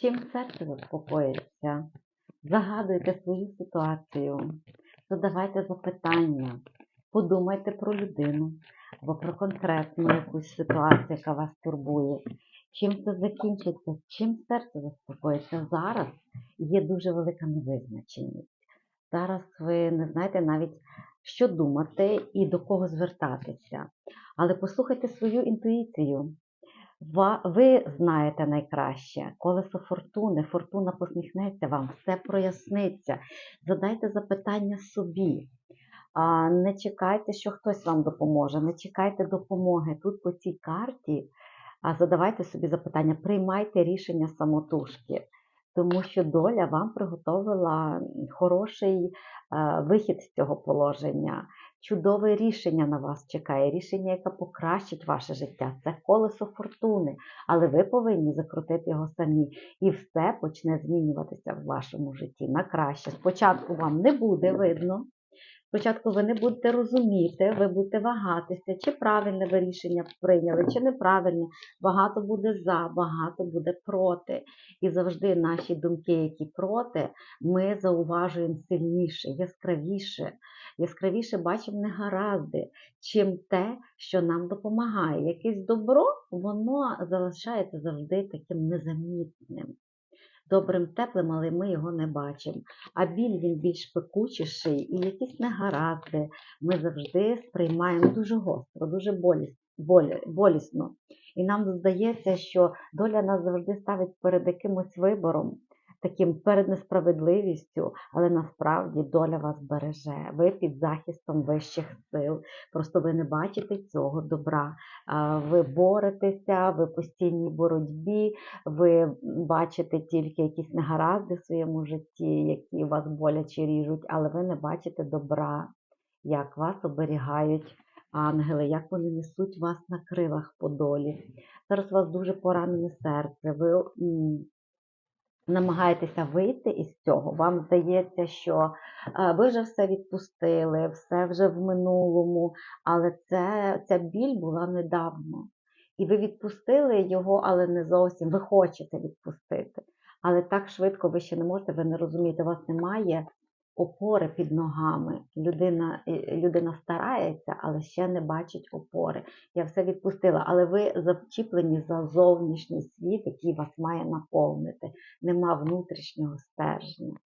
Чим серце заспокоїться? Загадуйте свою ситуацію, задавайте запитання, подумайте про людину або про конкретну якусь ситуацію, яка вас турбує. Чим це закінчиться, чим серце заспокоїться зараз, є дуже велика невизначеність. Зараз ви не знаєте навіть, що думати і до кого звертатися. Але послухайте свою інтуїцію. Ви знаєте найкраще, колесо фортуни, фортуна посміхнеться вам, все проясниться. Задайте запитання собі. Не чекайте, що хтось вам допоможе, не чекайте допомоги. Тут по цій карті задавайте собі запитання, приймайте рішення самотужки, тому що доля вам приготовила хороший е, вихід з цього положення. Чудове рішення на вас чекає, рішення, яке покращить ваше життя. Це колесо фортуни, але ви повинні закрутити його самі, і все почне змінюватися в вашому житті на краще. Спочатку вам не буде видно. Спочатку ви не будете розуміти, ви будете вагатися, чи правильне ви рішення прийняли, чи неправильне. Багато буде за, багато буде проти. І завжди наші думки, які проти, ми зауважуємо сильніше, яскравіше. Яскравіше бачимо негаразди, чим те, що нам допомагає. Якесь добро, воно залишається завжди таким незамітним. Добрим, теплим, але ми його не бачимо. А біль він більш пекучіший і якісь негаразди ми завжди сприймаємо дуже гостро, дуже боліс, болісно. І нам здається, що доля нас завжди ставить перед якимось вибором, таким перед несправедливістю, але насправді доля вас береже. Ви під захистом вищих сил. Просто ви не бачите цього добра. Ви боретеся, ви постійній боротьбі, ви бачите тільки якісь негаразди в своєму житті, які вас боляче ріжуть, але ви не бачите добра, як вас оберігають ангели, як вони несуть вас на крилах по долі. Зараз у вас дуже поранене серце. Ви намагаєтеся вийти із цього. Вам здається, що е, ви вже все відпустили, все вже в минулому, але це, ця біль була недавно. І ви відпустили його, але не зовсім. Ви хочете відпустити. Але так швидко ви ще не можете, ви не розумієте, у вас немає опори під ногами. Людина, е, людина старається, але ще не бачить опори. Я все відпустила, але ви зачіплені за зовнішній світ, який вас має наповнити. Нема внутрішнього стержня.